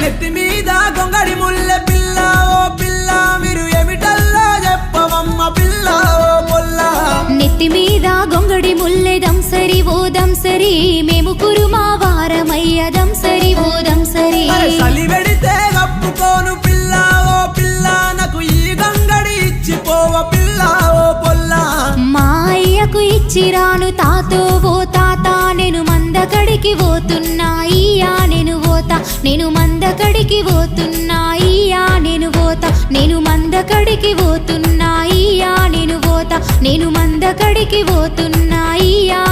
నెత్తి మీద గొంగడి ముల్లె పిల్ల ఓ పిల్ల మీరు ఏమిటల్లో చెప్పవమ్మ పిల్ల ఓ పొల్ల నెత్తి మీద గొంగడి ముల్లెదం సరి ఓదం సరి మేము కురుమా వారమయ్యదం సరి ఓదం సరి అరే చలి పెడితే కప్పుకోను పిల్ల ఓ పిల్ల నాకు ఈ గంగడి ఇచ్చిపోవ పిల్ల ఓ పొల్ల మా అయ్యకు ఇచ్చిరాను తాతో ఓ నేను మందకడికి పోతున్నా ఇయ్యా నేను పోతా. నేను మందకడికి పోతున్నా ఇయ్యా నేను పోతా. నేను మందకడికి పోతున్నా ఇయ్యా